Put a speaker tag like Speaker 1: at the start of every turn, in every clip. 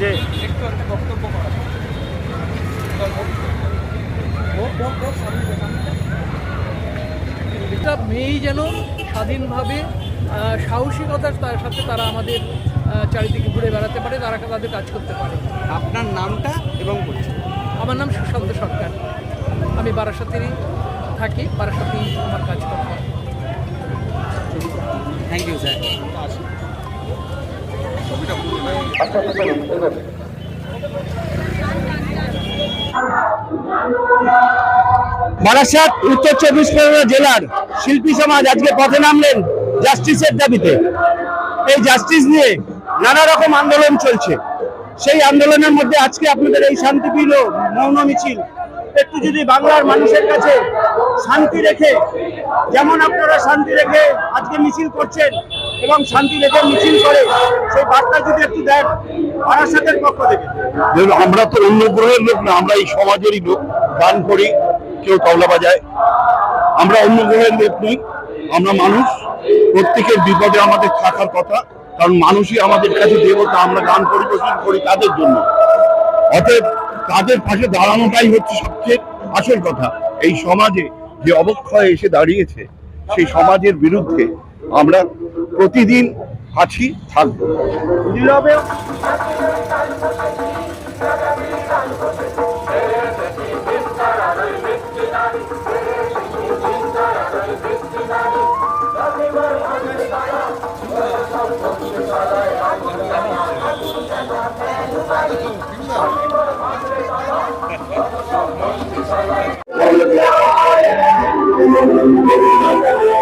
Speaker 1: আজকে
Speaker 2: একটু একটা বক্তব্য করা
Speaker 3: এটা মেয়েই যেন স্বাধীনভাবে সাহসিকতার তার সাথে তারা আমাদের চারিদিকে ঘুরে বেড়াতে পারে তারা তাদের কাজ করতে পারে।
Speaker 2: আপনার নামটা এবং পরিচয়।
Speaker 3: আমার নাম সুশান্ত সরকার। আমি বারাসাতেরই থাকি বারাসাতেই আমার কাজ করা।
Speaker 2: থ্যাংক ইউ স্যার
Speaker 1: বারাসাত, উত্তর চব্বিশ পরগনা জেলার শিল্পী সমাজ আজকে পথে নামলেন জাস্টিসের দাবিতে। এই জাস্টিস নিয়ে নানা রকম আন্দোলন চলছে। সেই আন্দোলনের মধ্যে আজকে আপনাদের এই শান্তিপ্রিয় মৌন মিছিল। একটু যদি বাংলার মানুষের কাছে শান্তি রেখে, যেমন আপনারা শান্তি রেখে আজকে মিছিল করছেন এবং শান্তি রেখে মিছিল করে সেই বার্তা যদি একটু
Speaker 4: দেখুন, আমরা তো অন্য গ্রহের লোক না, আমরা এই সমাজেরই লোক, গান করি, কেউ তবলা বাজায়। আমরা অন্য গ্রহের লোক নই, আমরা মানুষ। প্রত্যেকের বিপদে আমাদের থাকার কথা, কারণ মানুষই আমাদের কাছে দেবতা, আমরা গান পরিবেশন করি তাদের জন্য। অতএব তাদের পাশে দাঁড়ানোটাই হচ্ছে সবচেয়ে আসল কথা। এই সমাজে যে অবক্ষয় এসে দাঁড়িয়েছে, সেই সমাজের বিরুদ্ধে আমরা প্রতিদিন আছি থাকব।
Speaker 1: নীরবে
Speaker 5: একদিন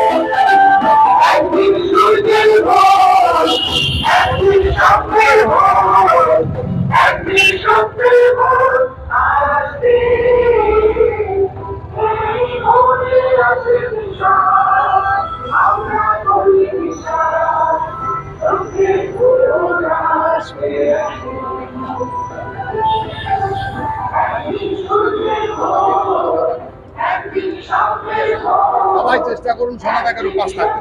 Speaker 4: সবাই চেষ্টা করুন সোনা দেখার উপাস থাকতে।